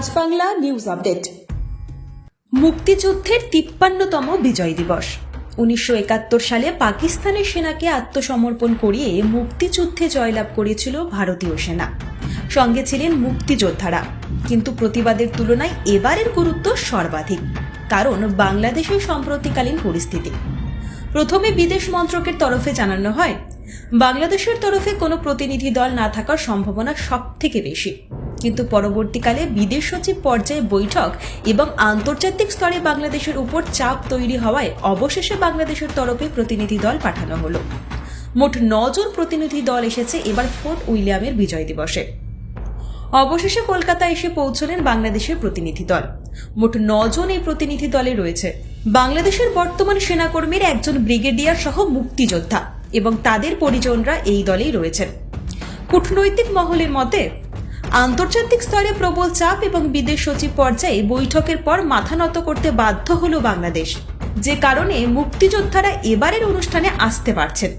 আজ Bangla news update. মুক্তিযুদ্ধের তিপ্পান্নতম বিজয় দিবস। উনিশশো একাত্তর সালে পাকিস্তানের সেনাকে আত্মসমর্পণ করিয়ে মুক্তিযুদ্ধে জয়লাভ করেছিল ভারতীয় সেনা। সঙ্গে ছিলেন মুক্তিযোদ্ধারা। কিন্তু প্রতিবাদের তুলনায় এবারের গুরুত্ব সর্বাধিক, কারণ বাংলাদেশের সম্প্রতিকালীন পরিস্থিতি। প্রথমে বিদেশ মন্ত্রকের তরফে জানানো হয়, বাংলাদেশের তরফে কোনো প্রতিনিধি দল না থাকার সম্ভাবনা সব থেকে বেশি। কিন্তু পরবর্তীকালে বিদেশ সচিব পর্যায়ে বৈঠক এবং আন্তর্জাতিক স্তরে বাংলাদেশের উপর চাপ তৈরি হওয়ায় অবশেষে বাংলাদেশের তরফে প্রতিনিধি দল পাঠানো হলো। মোট নজন প্রতিনিধি দল এসেছে এবার ফোর্ট উইলিয়ামের বিজয় দিবসে। অবশেষে কলকাতা এসে পৌঁছলেন বাংলাদেশের প্রতিনিধি দল। মোট নজন এই প্রতিনিধি দলে রয়েছে। বাংলাদেশের বর্তমান সেনাকর্মীর একজন ব্রিগেডিয়ার সহ মুক্তিযোদ্ধা এবং তাদের পরিজনরা এই দলেই রয়েছেন। কূটনৈতিক মহলের মতে আন্তর্জাতিক স্তরে প্রবল চাপ এবং বিদেশ সচিব পর্যায়ে বৈঠকের পর মাথা নত করতে বাধ্য হল বাংলাদেশ। যে কারণে মুক্তিযোদ্ধারা এবারের অনুষ্ঠানে আসতে পারছেন।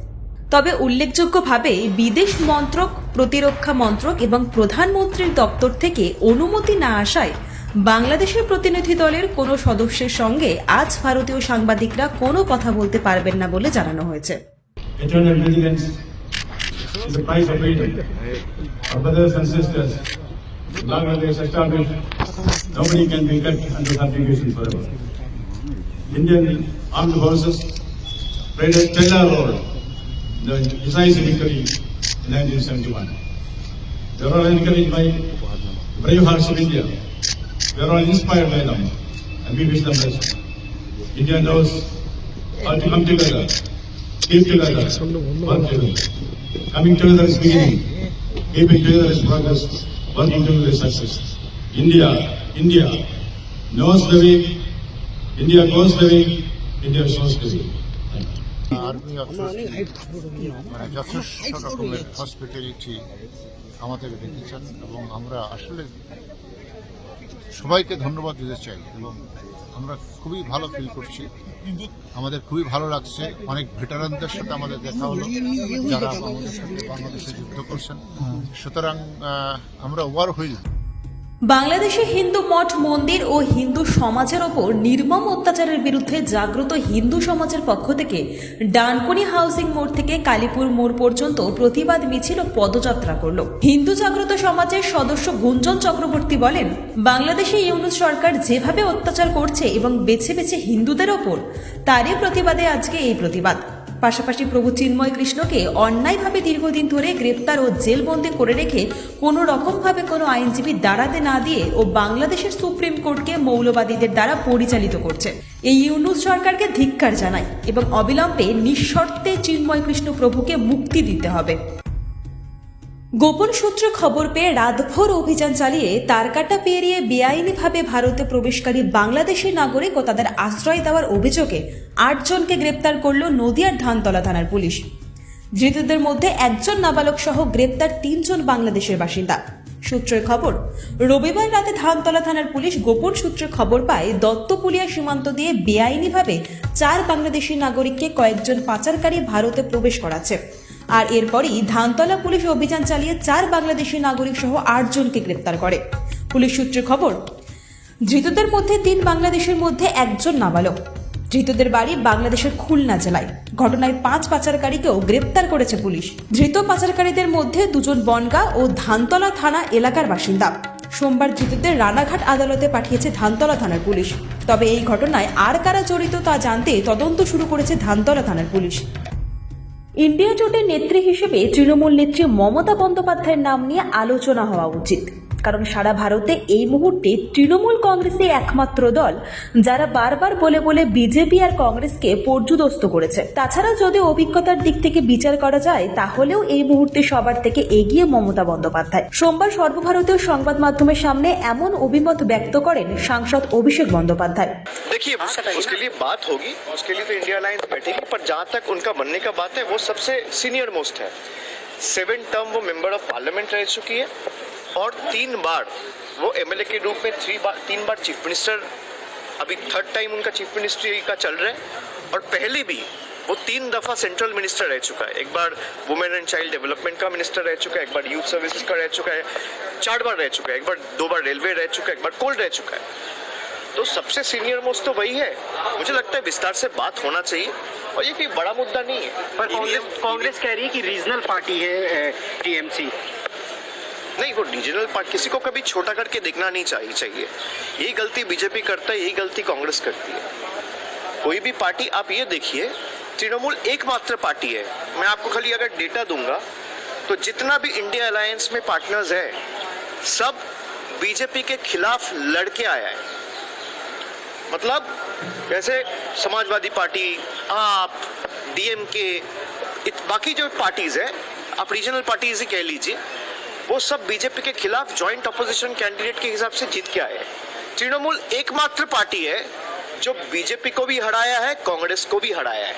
তবে উল্লেখযোগ্যভাবে বিদেশ মন্ত্রক, প্রতিরক্ষা মন্ত্রক এবং প্রধানমন্ত্রীর দপ্তর থেকে অনুমতি না আসায় বাংলাদেশের প্রতিনিধি দলের কোনো সদস্যের সঙ্গে আজ ভারতীয় সাংবাদিকরা কোনো কথা বলতে পারবেন না বলে জানানো হয়েছে। Brothers and sisters, Bangladesh established, nobody can be kept under subjugation forever. Indian armed forces played a stellar role in the decisive victory in 1971. They were all encouraged by brave hearts of India. We are all inspired by them and we wish them best. India knows how to come together, keep together, work together. Coming together is beginning, keeping together is progress, working together is success. India, India knows the way, India goes the way, India shows the way. Army মানে যথেষ্ট রকমের hospitality আমাদের রেখেছেন এবং আমরা আসলে সবাইকে ধন্যবাদ দিতে চাই এবং আমরা খুবই ভালো ফিল করছি। আমাদের খুবই ভালো লাগছে। অনেক ভেটারানদের সাথে আমাদের দেখা হলো। যারা আমাদের সাথে বাংলাদেশে যুদ্ধ করছেন। সুতরাং আমরা ওয়ার হইল বাংলাদেশে হিন্দু মঠ, মন্দির ও হিন্দু সমাজের ওপর নির্মম অত্যাচারের বিরুদ্ধে জাগ্রত হিন্দু সমাজের পক্ষ থেকে ডানকুনি হাউসিং মোড় থেকে কালীপুর মোড় পর্যন্ত প্রতিবাদ মিছিল ও পদযাত্রা করল। হিন্দু জাগ্রত সমাজের সদস্য গুঞ্জন চক্রবর্তী বলেন, বাংলাদেশে ইউনুস সরকার যেভাবে অত্যাচার করছে এবং বেছে বেছে হিন্দুদের ওপর, তারই প্রতিবাদে আজকে এই প্রতিবাদ। পাশাপাশি প্রভু চিন্ময় কৃষ্ণকে অন্যায়ভাবে দীর্ঘদিন ধরে গ্রেপ্তার ও জেলবন্দি করে রেখে কোনো রকমভাবে কোনো আইনজীবী দাঁড়াতে না দিয়ে ও বাংলাদেশের সুপ্রিম কোর্টকে মৌলবাদীদের দ্বারা পরিচালিত করছে। এই ইউনুস সরকারকে ধিক্কার জানায় এবং অবিলম্বে নিঃশর্তে চিন্ময় কৃষ্ণ প্রভুকে মুক্তি দিতে হবে। গোপন সূত্রে খবর পেয়ে রাতভর অভিযান চালিয়ে তারকাটা পেরিয়ে বেআইনিভাবে ভারতে প্রবেশকারী বাংলাদেশি নাগরিক ও তাদের আশ্রয় দেওয়ার অভিযোগে আটজনকে গ্রেপ্তার করল নদিয়ার ধানতলা থানার পুলিশ। ধৃতদের মধ্যে একজন নাবালক সহ গ্রেপ্তার তিনজন বাংলাদেশের বাসিন্দা। সূত্রের খবর, রবিবার রাতে ধানতলা থানার পুলিশ গোপন সূত্রে খবর পায় দত্তপুলিয়া সীমান্ত দিয়ে বেআইনিভাবে চার বাংলাদেশি নাগরিককে কয়েকজন পাচারকারী ভারতে প্রবেশ করাচ্ছে। আর এরপরই ধানতলা পুলিশ অভিযান চালিয়ে চার বাংলাদেশি নাগরিক সহ আটজনকে গ্রেপ্তার করে। পুলিশ সূত্রে খবর, ধৃতদের মধ্যে তিন বাংলাদেশের মধ্যে একজন নাবালক। ধৃতদের বাড়ি বাংলাদেশের খুলনা জেলায়। ঘটনায় পাঁচ পাচারকারীকেও গ্রেপ্তার করেছে পুলিশ। ধৃত পাচারকারীদের মধ্যে দুজন বনগা ও ধানতলা থানা এলাকার বাসিন্দা। সোমবার ধৃতদের রানাঘাট আদালতে পাঠিয়েছে ধানতলা থানার পুলিশ। তবে এই ঘটনায় আর কারা জড়িত তা জানতে তদন্ত শুরু করেছে ধানতলা থানার পুলিশ। ইন্ডিয়া জোটের নেত্রী হিসেবে তৃণমূল নেত্রী মমতা বন্দ্যোপাধ্যায়ের নাম নিয়ে আলোচনা হওয়া উচিত। কারণ সারা ভারতে এই মুহূর্তে তৃণমূল কংগ্রেসই একমাত্র দল যারা বারবার বলে বলে বিজেপি আর কংগ্রেসকে পর্যুদস্ত করেছে তাছাড়া যদি অভিজ্ঞতার দিক থেকে বিচার করা যায় তাহলেও এই মুহূর্তে সবার থেকে এগিয়ে মমতা বন্দ্যোপাধ্যায় সোমবার সর্বভারতীয় সংবাদ মাধ্যমের সামনে এমন অভিমত ব্যক্ত করেন সাংসদ অভিষেক বন্দ্যোপাধ্যায় देखिए उसके लिए बात होगी उसके लिए तो इंडिया अलायंस बैठेगी पर जहां तक उनका बनने का बात है वो सबसे सीनियर मोस्ट है सेवन टर्म वो मेंबर ऑफ पार्लियामेंट रह चुकी है और तीन बार वो एमएलए के रूप में थ्री बार तीन बार चीफ मिनिस्टर अभी थर्ड टाइम उनका चीफ मिनिस्ट्री का चल रहा है। और पहले भी वो तीन दफ़ा सेंट्रल मिनिस्टर रह चुका है। एक बार वुमेन एंड चाइल्ड डेवलपमेंट का मिनिस्टर रह चुका है एक बार यूथ सर्विसेज़ का रह चुका है चार बार रह चुका है एक बार दो बार रेलवे रह चुका है एक बार कोल रह चुका है। तो सबसे सीनियर मोस्ट तो वही है। मुझे लगता है विस्तार से बात होना चाहिए और ये कोई बड़ा मुद्दा नहीं है। पर कांग्रेस कांग्रेस कह रही है कि रीजनल पार्टी है टीएमसी नहीं, वो रीजनल पार्ट, किसी को कभी छोटा करके देखना नहीं चाहिए चाहिए। यही गलती बीजेपी करता है, यही गलती कांग्रेस करती है। कोई भी पार्टी, आप ये देखिए, तृणमूल एकमात्र पार्टी है। मैं आपको खाली अगर डेटा दूँगा तो जितना भी इंडिया अलायंस में पार्टनर्स है, सब बीजेपी के खिलाफ लड़के आया है। मतलब जैसे समाजवादी पार्टी, आप, डीएमके बाकी जो पार्टीज़ है, आप रीजनल पार्टीज़ ही कह लीजिए वो सब बीजेपी के खिलाफ ज्वाइंट अपोजिशन कैंडिडेट के हिसाब से जीत के आए हैं। तृणमूल एकमात्र पार्टी है जो बीजेपी को भी हराया है, कांग्रेस को भी हराया है।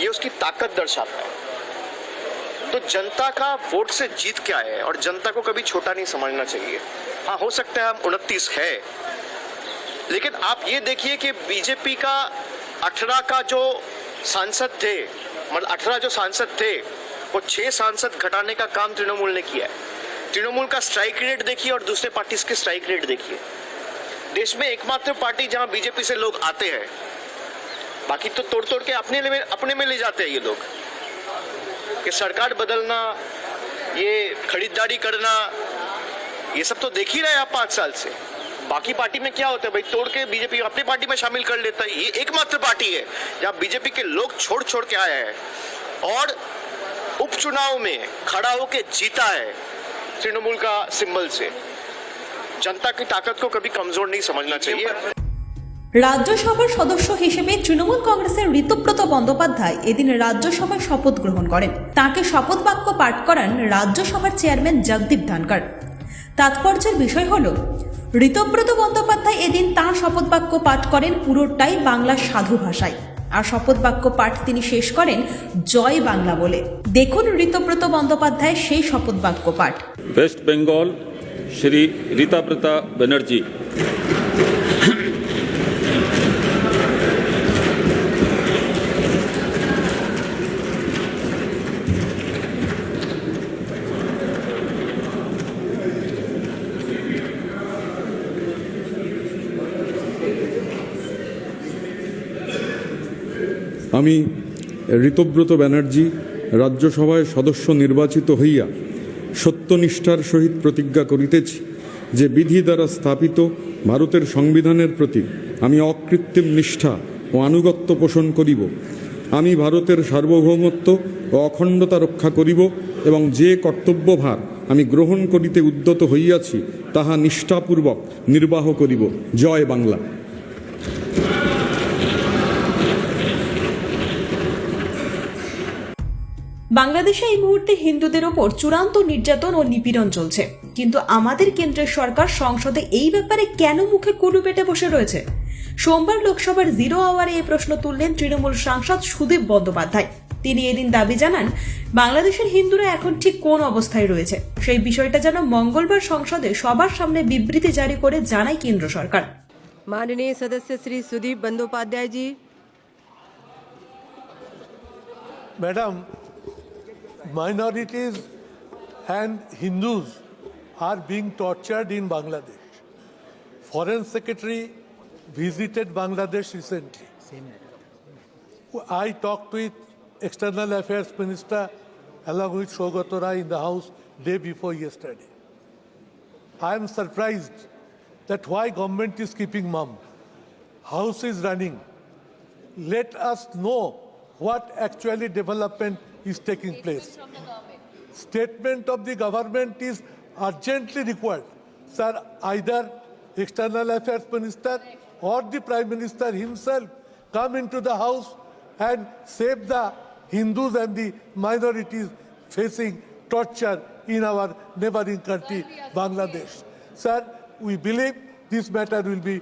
ये उसकी ताकत दर्शाता है। तो जनता का वोट से जीत के आए हैं और जनता को कभी छोटा नहीं समझना चाहिए। हाँ हो सकता है हम उनतीस है, लेकिन आप ये देखिए कि बीजेपी का अठारह का जो सांसद थे मतलब अठारह जो सांसद थे, वो छह सांसद घटाने का काम तृणमूल ने किया है। तृणमूल का स्ट्राइक रेट देखिए और दूसरे पार्टी के स्ट्राइक रेट देखिए। देश में एकमात्र पार्टी जहाँ बीजेपी से लोग आते हैं, बाकी तो तोड़ तोड़ के अपने में अपने में ले जाते हैं ये लोग। कि सरकार बदलना, ये खरीदारी करना, ये सब तो देख ही रहे आप पाँच साल से। बाकी पार्टी में क्या होता है, भाई तोड़ के बीजेपी अपनी पार्टी में शामिल कर लेता है। ये एकमात्र पार्टी है, जहाँ बीजेपी के लोग छोड़ छोड़ के आया है और उपचुनाव में खड़ा होके जीता है। तृणमूल का सिंबल से जनता की ताकत को कभी कमजोर नहीं समझना चाहिए রাজ্যসভার সদস্য হিসেবে তৃণমূল কংগ্রেসের ঋতব্রত বন্দ্যোপাধ্যায় এদিন রাজ্যসভায় শপথ গ্রহণ করেন তাকে শপথ বাক্য পাঠ করান রাজ্যসভার চেয়ারম্যান জগদীপ ধনকর তাৎপর্যের বিষয় হল ঋতব্রত বন্দ্যোপাধ্যায় এদিন তাঁর শপথ বাক্য পাঠ করেন পুরোটাই বাংলার সাধু ভাষায় আর শপথ বাক্য পাঠ তিনি শেষ করেন জয় বাংলা বলে দেখুন ঋতব্রত বন্দ্যোপাধ্যায় সেই শপথ বাক্য পাঠ ওয়েস্ট বেঙ্গল শ্রী রীতাব্রতা ব্যানার্জি আমি ঋতব্রত ব্যানার্জি রাজ্যসভায় সদস্য নির্বাচিত হইয়া সত্যনিষ্ঠার সহিত প্রতিজ্ঞা করিতেছি যে বিধি দ্বারা স্থাপিত ভারতের সংবিধানের প্রতি আমি অকৃত্রিম নিষ্ঠা ও আনুগত্য পোষণ করিব। আমি ভারতের সার্বভৌমত্ব ও অখণ্ডতা রক্ষা করিব এবং যে কর্তব্যভার আমি গ্রহণ করিতে উদ্যত হইয়াছি, তাহা নিষ্ঠাপূর্বক নির্বাহ করিব। জয় বাংলা। বাংলাদেশে এই মুহূর্তে হিন্দুদের ওপর চূড়ান্ত নির্যাতন ও নিপীড়ন চলছে। কিন্তু আমাদের কেন্দ্রের সরকার সংসদে এই ব্যাপারে কেন মুখে কুলু পেটে বসে রয়েছে? সোমবার লোকসভার জিরো আওয়ারে এই প্রশ্ন তুললেন তৃণমূল সাংসদ সুদীপ বন্দ্যোপাধ্যায়। তিনি এদিন দাবি জানান বাংলাদেশের হিন্দুরা এখন ঠিক কোন অবস্থায় রয়েছে? সেই বিষয়টা যেন মঙ্গলবার সংসদে সবার সামনে বিবৃতি জারি করে জানায় কেন্দ্র সরকার। মাননীয় সদস্য Shri Sudip Bandyopadhyay ji. Madam minorities and Hindus are being tortured in Bangladesh. Foreign Secretary visited Bangladesh recently. I talked with External Affairs Minister along with Shogato Rai in the House day before yesterday. I am surprised that why government is keeping mum. House is running let us know what actually development is taking place. Statement of the government is urgently required. Sir, either external affairs minister or the prime minister himself come into the house and save the Hindus and the minorities facing torture in our neighboring country, Bangladesh. Sir, we believe this matter will be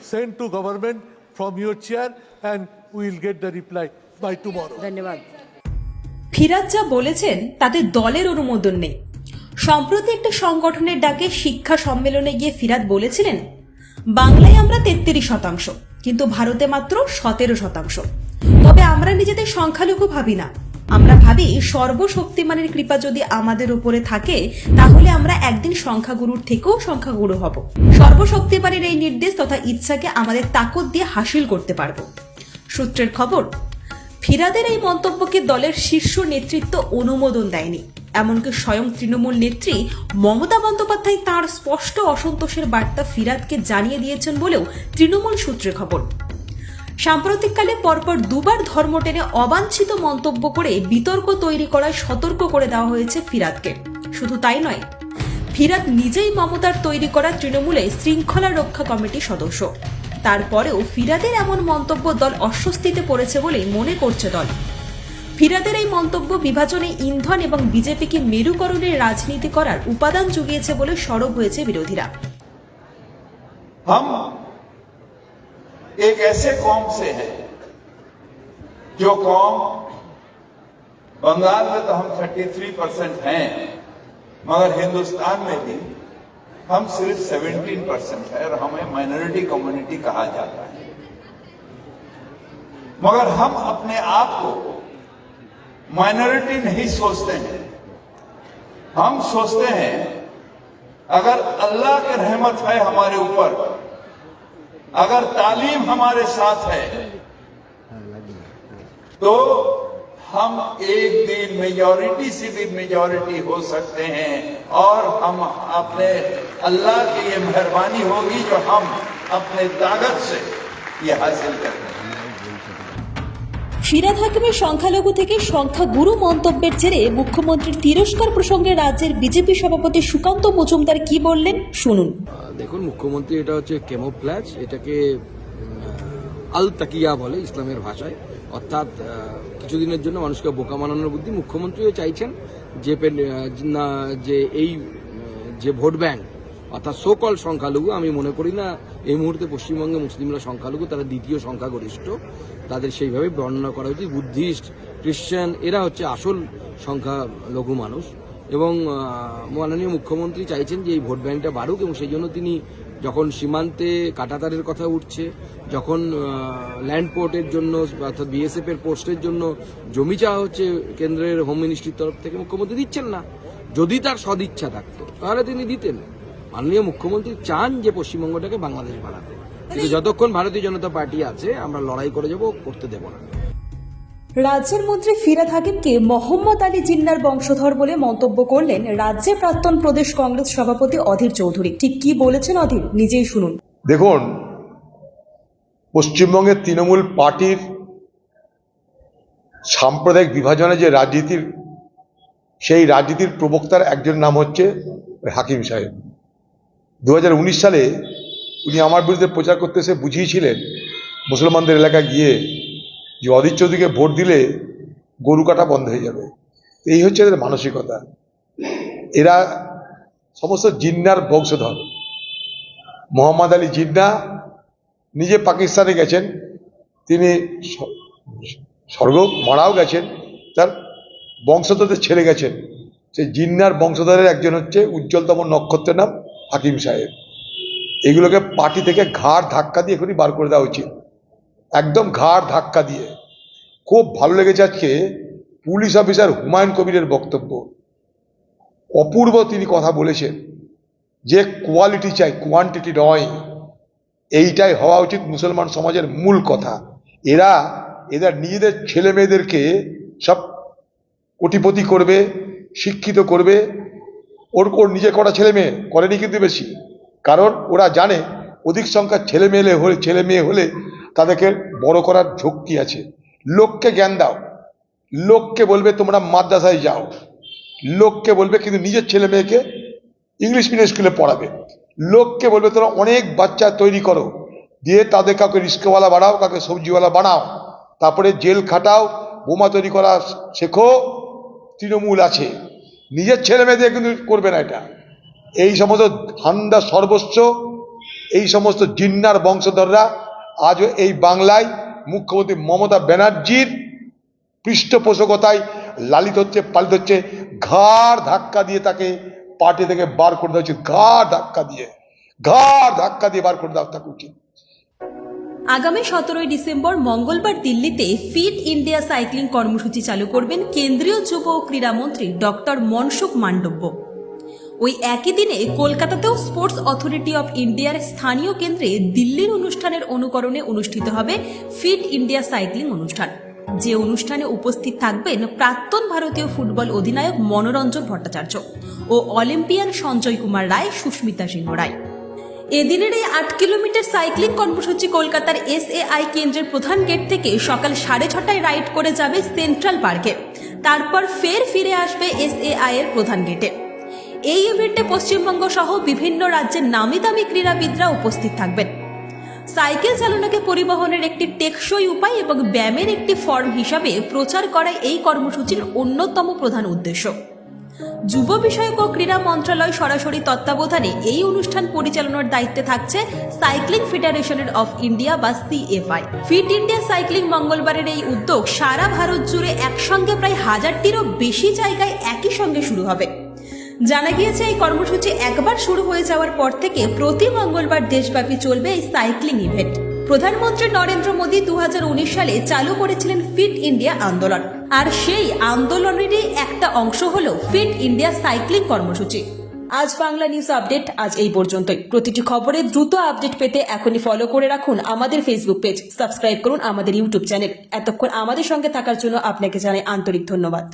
sent to government from your chair and we will get the reply by tomorrow. धन्यवाद ফিরাজ যা বলেছেন, তাতে দলের অনুমোদন নেই। সম্প্রতি একটা সংগঠনের ডাকে শিক্ষা সম্মেলনে গিয়ে ফিরাদ বলেছিলেন, বাংলায় আমরা তেত্রিশ শতাংশ, কিন্তু ভারতে মাত্র সতেরো শতাংশ। তবে আমরা নিজেদের সংখ্যালঘু ভাবি না। আমরা ভাবি সর্বশক্তিমানের কৃপা যদি আমাদের উপরে থাকে, তাহলে আমরা একদিন সংখ্যাগুরুর থেকেও সংখ্যাগুরু হব। সর্বশক্তিমানের এই নির্দেশ তথা ইচ্ছাকে আমাদের তাকত দিয়ে হাসিল করতে পারব। সূত্রের খবর ফিরাদের এই মন্তব্যকে দলের শীর্ষ নেতৃত্ব অনুমোদন দেয়নি। এমনকি স্বয়ং তৃণমূল নেত্রী মমতা বন্দ্যোপাধ্যায় তার স্পষ্ট অসন্তোষের বার্তা ফিরাদকে জানিয়ে দিয়েছেন বলেও তৃণমূল সূত্রে খবর। সাম্প্রতিককালে পরপর দুবার ধর্ম টেনে অবাঞ্ছিত মন্তব্য করে বিতর্ক তৈরি করায় সতর্ক করে দেওয়া হয়েছে ফিরাদকে। শুধু তাই নয়, ফিরাদ নিজেই মমতার তৈরি করা তৃণমূলে শৃঙ্খলা রক্ষা কমিটির সদস্য। তারপরেও ফিরাদের এমন মন্তব্য দল অস্বস্তিতে পড়েছে বলেই মনে করছে দল ফিরাদের এই মন্তব্য বিভাজনে ইন্ধন এবং বিজেপিকে মেরুকরণের রাজনীতি করার উপাদান জুগিয়েছে বলে সরব হয়েছে বিরোধীরা हम एक ऐसे कौम से हैं जो कौम बंगाल में तो हम 33 परसेंट हैं मगर हिंदुस्तान में भी हम सिर्फ़ 17 परसेंट है और हमें माइनॉरिटी कम्युनिटी कहा जाता है। मगर हम अपने आप को माइनॉरिटी नहीं सोचते हैं। हम सोचते हैं, अगर अल्लाह की रहमत है हमारे ऊपर, अगर तालीम हमारे साथ है तो हम एक दिन मेजॉरिटी से भी मेजॉरिटी हो सकते हैं और हम अपने अल्लाह की ये मेहरबानी होगी जो हम अपने ताकत से ये हासिल करते हैं ফিরাদ হাকিমের সংখ্যালঘু থেকে সংখ্যাগুরু মন্তব্যের জেরে মুখ্যমন্ত্রীর তিরস্কার প্রসঙ্গে রাজ্যের বিজেপি সভাপতি সুকান্ত মজুমদার কি বললেন শুনুন দেখুন মুখ্যমন্ত্রী এটা হচ্ছে কেমোপ্লাজ এটাকে উম, আল তাকিয়া বলে ইসলামের ভাষায় অর্থাৎ আহ, কিছুদিনের জন্য মানুষকে বোকা বানানোর বুদ্ধি মুখ্যমন্ত্রীও চাইছেন যে পেন- আহ, না যে এই উম, যে ভোট ব্যাংক অর্থাৎ সোকল সংখ্যালঘু, আমি মনে করি না এই মুহূর্তে পশ্চিমবঙ্গে মুসলিমরা সংখ্যালঘু, তারা দ্বিতীয় সংখ্যাগরিষ্ঠ। তাদের সেইভাবে বর্ণনা করা উচিত বুদ্ধিস্ট, খ্রিশ্চান, এরা হচ্ছে আসল সংখ্যালঘু মানুষ। এবং মাননীয় মুখ্যমন্ত্রী চাইছেন যে এই ভোট ব্যাংকটা বাড়ুক এবং সেই জন্য তিনি যখন সীমান্তে কাটাতারের কথা উঠছে, যখন ল্যান্ড পোর্টের জন্য অর্থাৎ বিএসএফ এর পোস্টের জন্য জমি চাওয়া হচ্ছে কেন্দ্রের হোম মিনিস্ট্রির তরফ থেকে, মুখ্যমন্ত্রী দিচ্ছেন না। যদি তার সদিচ্ছা থাকতো, তাহলে তিনি দিতেন। মাননীয় মুখ্যমন্ত্রী চান যে পশ্চিমবঙ্গটাকে বাংলাদেশ বানাতে। কিন্তু যতক্ষণ ভারতীয় জনতা পার্টি আছে আমরা লড়াই করে যাব করতে দেব না। রাজ্যের মন্ত্রী ফিরাদ হাকিমকে মোহাম্মদ আলী জিন্নার বংশধর বলে মন্তব্য করলেন রাজ্যে প্রাক্তন প্রদেশ কংগ্রেস সভাপতি অধীর চৌধুরী। ঠিক কি বলেছেন অধীর? নিজেই শুনুন। দেখুন পশ্চিমবঙ্গের তৃণমূল পার্টির সাম্প্রদায়িক বিভাজনে যে রাজনীতির সেই রাজনীতির প্রবক্তার একজন নাম হচ্ছে হাকিম সাহেব। দু হাজার উনিশ সালে উনি আমার বিরুদ্ধে প্রচার করতে এসে বুঝিয়েছিলেন মুসলমানদের এলাকায় গিয়ে যে অধীর চৌধুরীকে ভোট দিলে গরু কাটা বন্ধ হয়ে যাবে। এই হচ্ছে এদের মানসিকতা। এরা সমস্ত জিন্নার বংশধর। মোহাম্মদ আলী জিন্না নিজে পাকিস্তানে গেছেন, তিনি স্বর্গ মারাও গেছেন, তার বংশধরদের ছেড়ে গেছেন। সেই জিন্নার বংশধরের একজন হচ্ছে উজ্জ্বলতম নক্ষত্রের নাম হাকিম সাহেব। এগুলোকে পার্টি থেকে ঘাড় ধাক্কা দিয়ে এখনই বার করে দেওয়া উচিত। একদম ঘাড় ধাক্কা দিয়ে। খুব ভালো লেগেছে আজকে পুলিশ অফিসার হুমায়ুন কবিরের বক্তব্য। অপূর্ব তিনি কথা বলেছেন যে কোয়ালিটি চাই কোয়ান্টিটি নয়। এইটাই হওয়া উচিত মুসলমান সমাজের মূল কথা। এরা এদের নিজেদের ছেলে মেয়েদেরকে সব কোটিপতি করবে, শিক্ষিত করবে ওর ওর নিজে কটা ছেলে মেয়ে করেনি কিন্তু বেশি। কারণ ওরা জানে অধিক সংখ্যার ছেলে মেয়ে হলে, ছেলে মেয়ে হলে তাদেরকে বড় করার ঝক্কি আছে। লোককে জ্ঞান দাও। লোককে বলবে তোমরা মাদ্রাসায় যাও। লোককে বলবে কিন্তু নিজের ছেলে মেয়েকে ইংলিশ মিডিয়াম স্কুলে পড়াবে। লোককে বলবে তোমরা অনেক বাচ্চা তৈরি করো। দিয়ে তাদের কাউকে রিস্কওয়ালা বাড়াও, কাউকে সবজিওয়ালা বানাও। তারপরে জেল খাটাও, বোমা তৈরি করা শেখো, তৃণমূল আছে। নিজের ছেলে মেয়েদের কিন্তু করবে না এটা। এই সমস্ত ঠান্ডা সর্বস্ব, এই সমস্ত জিন্নার বংশধররা আজও এই বাংলায় মুখ্যমন্ত্রী মমতা ব্যানার্জির পৃষ্ঠপোষকতায় লালিত হচ্ছে, পালিত হচ্ছে, ঘাড় ধাক্কা দিয়ে তাকে পার্টি থেকে বার করে দেওয়া উচিত ঘাড় ধাক্কা দিয়ে, ঘাড় ধাক্কা দিয়ে বার করে দেওয়া থাকা উচিত। আগামী সতেরোই ডিসেম্বর মঙ্গলবার দিল্লিতে ফিট ইন্ডিয়া সাইক্লিং কর্মসূচি চালু করবেন কেন্দ্রীয় যুব ও ক্রীড়ামন্ত্রী ডক্টর মনসুখ মান্ডব্য। ওই একই দিনে কলকাতাতেও স্পোর্টস অথরিটি অফ ইন্ডিয়ার স্থানীয় কেন্দ্রে দিল্লির অনুষ্ঠানের অনুকরণে অনুষ্ঠিত হবে ফিট ইন্ডিয়া সাইক্লিং অনুষ্ঠান। যে অনুষ্ঠানে উপস্থিত থাকবেন প্রাক্তন ভারতীয় ফুটবল অধিনায়ক মনোরঞ্জন ভট্টাচার্য ও অলিম্পিয়ান সঞ্জয় কুমার রায় সুস্মিতা সিংহ রায়। এদিনের এই আট কিলোমিটার সাইক্লিং কর্মসূচি কলকাতার এস আই কেন্দ্রের প্রধান গেট থেকে সকাল সাড়ে ছটায় রাইড করে যাবে সেন্ট্রাল পার্কে। তারপর ফের ফিরে আসবে এস এর প্রধান গেটে। এই ইভেন্টে পশ্চিমবঙ্গ সহ বিভিন্ন রাজ্যের নামি দামি ক্রীড়াবিদরা উপস্থিত থাকবেন। সাইকেল চালনাকে পরিবহনের একটি টেকসই উপায় এবং ব্যায়ামের একটি ফর্ম হিসাবে প্রচার করা এই কর্মসূচির অন্যতম প্রধান উদ্দেশ্য। যুব বিষয়ক ও ক্রীড়া মন্ত্রণালয় সরাসরি তত্ত্বাবধানে এই অনুষ্ঠান পরিচালনার দায়িত্বে থাকছে সাইক্লিং ফেডারেশনের অফ ইন্ডিয়া বা সিএফআই। ফিট ইন্ডিয়া সাইক্লিং মঙ্গলবারের এই উদ্যোগ সারা ভারত জুড়ে একসঙ্গে প্রায় হাজারটিরও বেশি জায়গায় একই সঙ্গে শুরু হবে। জানা গিয়েছে, এই কর্মসূচি একবার শুরু হয়ে যাওয়ার পর থেকে প্রতি মঙ্গলবার দেশব্যাপী চলবে এই সাইক্লিং ইভেন্ট। প্রধানমন্ত্রী নরেন্দ্র মোদী দু হাজার উনিশ সালে চালু করেছিলেন ফিট ইন্ডিয়া আন্দোলন। আর সেই আন্দোলনেরই একটা অংশ হলো ফিট ইন্ডিয়া সাইক্লিং কর্মসূচি। আজ বাংলা নিউজ আপডেট আজ এই পর্যন্তই। প্রতিটি খবরে দ্রুত আপডেট পেতে এখনই ফলো করে রাখুন আমাদের ফেসবুক পেজ সাবস্ক্রাইব করুন আমাদের ইউটিউব চ্যানেল এতক্ষণ আমাদের সঙ্গে থাকার জন্য আপনাকে জানাই আন্তরিক ধন্যবাদ।